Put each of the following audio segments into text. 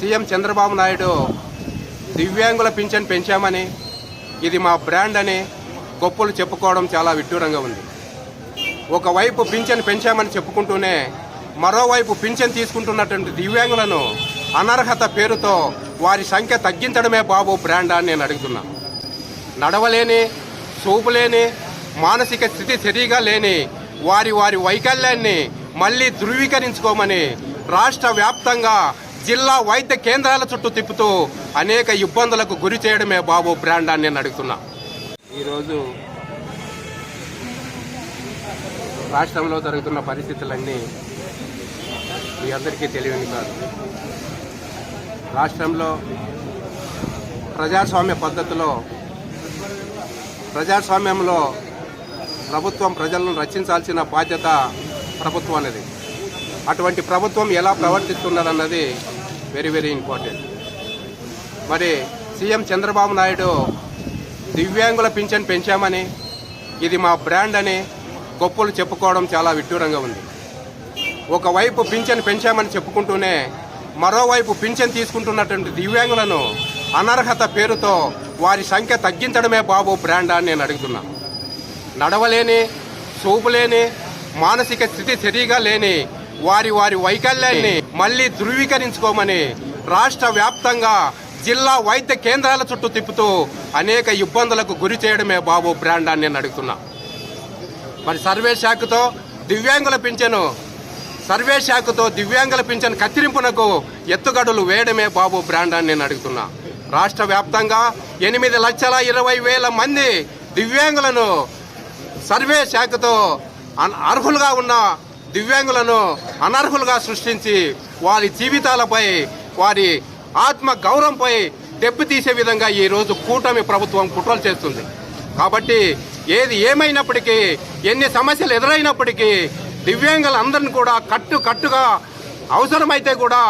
CM Chandrababu Naidu దివ్యాంగుల పింఛన్ పెంచామని ఇది మా బ్రాండ్ అని గొప్పలు చెప్పుకోవడం చాలా విడ్డూరంగా ఉంది. ఒకవైపు పింఛన్ పెంచామని చెప్పుకుంటూనే మరోవైపు పింఛన్ తీసుకుంటున్నటువంటి దివ్యాంగులను అనర్హత పేరుతో వారి సంఖ్య తగ్గించడమే బాబు బ్రాండ్ అని నేను అడుగుతున్నాను నడవలేని చూపులేని మానసిక స్థితి సరిగా లేని వారి వారి వైకల్యాన్ని మళ్ళీ ధృవీకరించుకోమని రాష్ట్ర వ్యాప్తంగా జిల్లా వైద్య కేంద్రాల చుట్టూ తిప్పుతూ అనేక ఇబ్బందులకు గురి చేయడమే బాబు బ్రాండ్ అని నేను అడుగుతున్నా. ఈరోజు రాష్ట్రంలో జరుగుతున్న పరిస్థితులన్నీ మీ అందరికీ తెలియని కాదు. రాష్ట్రంలో ప్రజాస్వామ్య పద్ధతిలో ప్రజాస్వామ్యంలో ప్రభుత్వం ప్రజలను రక్షించాల్సిన బాధ్యత ప్రభుత్వానిది అటువంటి ప్రభుత్వం ఎలా ప్రవర్తిస్తున్నదన్నది వెరీ వెరీ ఇంపార్టెంట్ మరి సీఎం చంద్రబాబు నాయుడు దివ్యాంగుల పింఛన్ పెంచామని ఇది మా బ్రాండ్ అని గొప్పలు చెప్పుకోవడం చాలా విడ్డూరంగా ఉంది. ఒకవైపు పింఛన్ పెంచామని చెప్పుకుంటూనే మరోవైపు పింఛన్ తీసుకుంటున్నటువంటి దివ్యాంగులను అనర్హత పేరుతో వారి సంఖ్య తగ్గించడమే బాబు బ్రాండ్ అని నేను అడుగుతున్నాను నడవలేని చూపులేని మానసిక స్థితి సరిగా లేని వారి వారి వైకల్యాన్ని మళ్ళీ ధృవీకరించుకోమని రాష్ట్ర వ్యాప్తంగా జిల్లా వైద్య కేంద్రాల చుట్టూ తిప్పుతూ అనేక ఇబ్బందులకు గురి చేయడమే బాబు బ్రాండ్ అని నేను అడుగుతున్నా. మరి సర్వే శాఖతో దివ్యాంగుల పింఛను సర్వే శాఖతో దివ్యాంగుల పింఛను కత్తిరింపునకు ఎత్తుగడులు వేయడమే బాబు బ్రాండ్ అని నేను అడుగుతున్నా. రాష్ట్ర వ్యాప్తంగా ఎనిమిది లక్షల ఇరవై వేల మంది దివ్యాంగులను సర్వే శాఖతో అన్- అర్హులుగా ఉన్న దివ్యాంగులను అనర్హులుగా సృష్టించి వారి జీవితాలపై వారి ఆత్మ గౌరవంపై దెబ్బతీసే విధంగా ఈ రోజు కూటమి ప్రభుత్వం కుట్రలు చేస్తుంది. కాబట్టి ఏది ఏమైనప్పటికీ ఎన్ని సమస్యలు ఎదురైనప్పటికీ దివ్యాంగులందరిని కూడా కట్టు కట్టుగా అవసరమైతే కూడా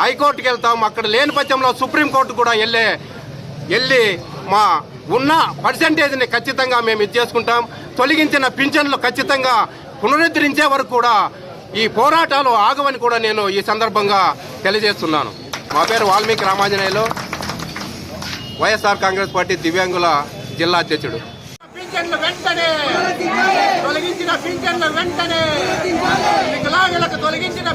హైకోర్టుకి వెళ్తాం. అక్కడ లేని పక్షంలో సుప్రీంకోర్టు కూడా వెళ్ళే వెళ్ళి మా ఉన్న పర్సంటేజ్ని ఖచ్చితంగా మేము ఇది చేసుకుంటాం. తొలగించిన పింఛన్లు ఖచ్చితంగా పునరుద్ధరించే వరకు కూడా ఈ పోరాటాలు ఆగవని కూడా నేను ఈ సందర్భంగా తెలియజేస్తున్నాను. మా పేరు Valmiki Ramanjaneyulu. YSR Congress party దివ్యాంగుల జిల్లా అధ్యక్షుడు. పింఛన్లు వెంటనే తొలగించిన పింఛన్లు వెంటనే వికలాంగులకు తొలగించిన